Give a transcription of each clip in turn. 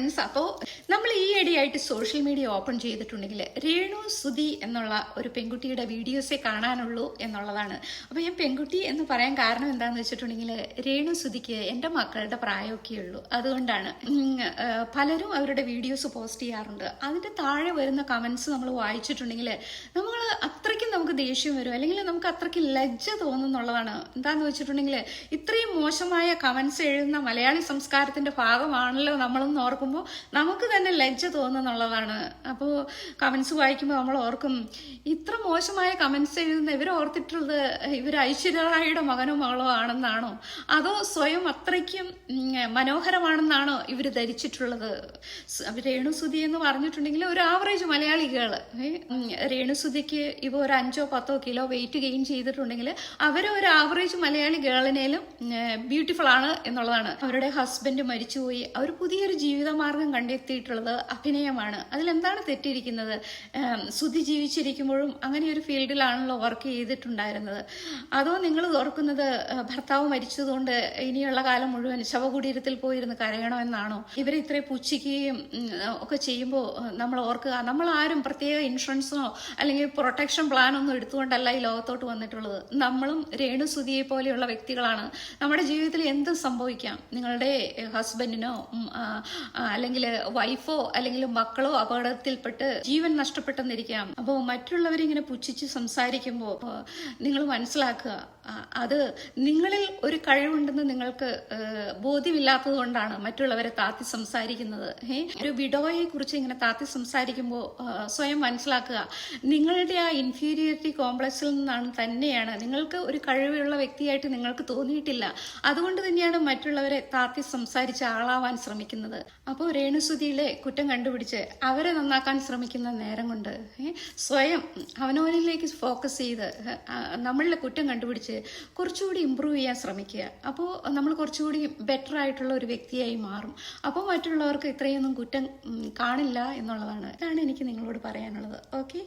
Friends അപ്പോൾ നമ്മൾ ഈ ഇടയായിട്ട് സോഷ്യൽ മീഡിയ ഓപ്പൺ ചെയ്തിട്ടുണ്ടെങ്കിൽ രേണു സുധി എന്നുള്ള ഒരു പെൺകുട്ടിയുടെ വീഡിയോസേ കാണാനുള്ളൂ എന്നുള്ളതാണ്. അപ്പോൾ ഞാൻ പെൺകുട്ടി എന്ന് പറയാൻ കാരണം എന്താണെന്ന് വെച്ചിട്ടുണ്ടെങ്കിൽ രേണു സുധിക്ക് എന്റെ മക്കളുടെ പ്രായമൊക്കെ ഉള്ളൂ. അതുകൊണ്ടാണ്. പലരും അവരുടെ വീഡിയോസ് പോസ്റ്റ് ചെയ്യാറുണ്ട്. അതിന്റെ താഴെ വരുന്ന കമൻസ് നമ്മൾ വായിച്ചിട്ടുണ്ടെങ്കിൽ നമ്മൾ അത്രയ്ക്കും നമുക്ക് ദേഷ്യം വരും. അല്ലെങ്കിൽ നമുക്ക് അത്രയ്ക്ക് ലജ്ജ തോന്നും എന്നുള്ളതാണ്. എന്താന്ന് വെച്ചിട്ടുണ്ടെങ്കിൽ ഇത്രയും മോശമായ കമൻസ് എഴുതുന്ന മലയാളി സംസ്കാരത്തിന്റെ ഭാഗമാണല്ലോ നമ്മളെന്ന് ഓർക്കുമ്പോൾ നമുക്ക് തന്നെ ലജ്ജ തോന്നുന്നുള്ളതാണ്. അപ്പോൾ കമൻസ് വായിക്കുമ്പോൾ നമ്മൾ ഓർക്കും ഇത്ര മോശമായ കമൻസ് എഴുതുന്ന ഇവർ ഓർത്തിട്ടുള്ളത് ഇവർ ഐശ്വര്യറായിയുടെ മകനോ മകളോ ആണെന്നാണോ? അതോ സ്വയം അത്രയ്ക്കും മനോഹരമാണെന്നാണോ ഇവർ ധരിച്ചിട്ടുള്ളത്? രേണുസുതി എന്ന് പറഞ്ഞിട്ടുണ്ടെങ്കിൽ ഒരു ആവറേജ് മലയാളികൾ രേണുസുതിക്ക് ഇപ്പോൾ ഒരു അഞ്ചോ പത്തോ കിലോ വെയിറ്റ് ഗെയിൻ ചെയ്തിട്ടുണ്ടെങ്കിൽ അവർ ഒരു ആവറേജ് മലയാളി ഗേളിനേലും ബ്യൂട്ടിഫുൾ ആണ് എന്നുള്ളതാണ്. അവരുടെ ഹസ്ബൻഡ് മരിച്ചുപോയി. അവർ പുതിയൊരു ജീവിതമാർഗം കണ്ടെത്തിയിട്ടുള്ളത് അഭിനയമാണ്. അതിലെന്താണ് തെറ്റിയിരിക്കുന്നത്? ശ്രുതി ജീവിച്ചിരിക്കുമ്പോഴും അങ്ങനെ ഒരു ഫീൽഡിലാണല്ലോ വർക്ക് ചെയ്തിട്ടുണ്ടായിരുന്നത്. അതോ നിങ്ങൾ ഓർക്കുന്നത് ഭർത്താവ് മരിച്ചതുകൊണ്ട് ഇനിയുള്ള കാലം മുഴുവൻ ശവകുടീരത്തിൽ പോയിരുന്ന് കരയണമെന്നാണോ? ഇവരെ ഇത്രയും പുച്ഛിക്കുകയും ഒക്കെ ചെയ്യുമ്പോൾ നമ്മൾ ഓർക്കുക നമ്മൾ ആരും പ്രത്യേക ഇൻഷുറൻസോ അല്ലെങ്കിൽ പ്രൊട്ടക്ഷൻ പ്ലാനൊന്നും എടുത്തുകൊണ്ടല്ല ഈ ലോകത്തോട്ട് വന്നിട്ടുള്ളത്. നമ്മളും രേണു സുതിയെ പോലെയുള്ള വ്യക്തികളാണ്. നമ്മുടെ ജീവിതത്തിൽ എന്ത് സംഭവിക്കാം. നിങ്ങളുടെ ഹസ്ബൻഡിനോ അല്ലെങ്കിൽ വൈഫോ അല്ലെങ്കിൽ മക്കളോ അപകടത്തിൽപ്പെട്ട് ജീവൻ നഷ്ടപ്പെട്ടെന്നിരിക്കാം. അപ്പോൾ മറ്റുള്ളവരിങ്ങനെ പുച്ഛിച്ച് സംസാരിക്കുമ്പോൾ നിങ്ങൾ മനസ്സിലാക്കുക അത് നിങ്ങളിൽ ഒരു കഴിവുണ്ടെന്ന് നിങ്ങൾക്ക് ബോധ്യമില്ലാത്തത് കൊണ്ടാണ് മറ്റുള്ളവരെ താത്തി സംസാരിക്കുന്നത്. ഏ ഒരു വിഡോയെ കുറിച്ച് ഇങ്ങനെ താത്തി സംസാരിക്കുമ്പോൾ സ്വയം മനസ്സിലാക്കുക നിങ്ങളുടെ ആ ഇൻഫീരിയോറിറ്റി കോംപ്ലക്സിൽ നിന്നാണ് തന്നെയാണ്. നിങ്ങൾക്ക് ഒരു കഴിവുള്ള വ്യക്തിയായിട്ട് നിങ്ങൾക്ക് തോന്നിയിട്ടില്ല. അതുകൊണ്ട് തന്നെയാണ് മറ്റുള്ളവരെ താത്തി സംസാരിച്ച് ആളാവാൻ ശ്രമിക്കുന്നത്. അപ്പോൾ രേണുസുതിയിലെ കുറ്റം കണ്ടുപിടിച്ച് അവരെ നന്നാക്കാൻ ശ്രമിക്കുന്ന നേരം കൊണ്ട് സ്വയം അവനവനിലേക്ക് ഫോക്കസ് ചെയ്ത് നമ്മളിലെ കുറ്റം കണ്ടുപിടിച്ച് കുറച്ചുകൂടി ഇമ്പ്രൂവ് ചെയ്യാൻ ശ്രമിക്കുക. അപ്പോൾ നമ്മൾ കുറച്ചുകൂടി ബെറ്റർ ആയിട്ടുള്ള ഒരു വ്യക്തിയായി മാറും. അപ്പോൾ മറ്റുള്ളവർക്ക് ഇത്രയൊന്നും കുറ്റം കാണില്ല എന്നുള്ളതാണ്. ഇതാണ് എനിക്ക് നിങ്ങളോട് പറയാനുള്ളത്. Okay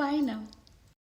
buy now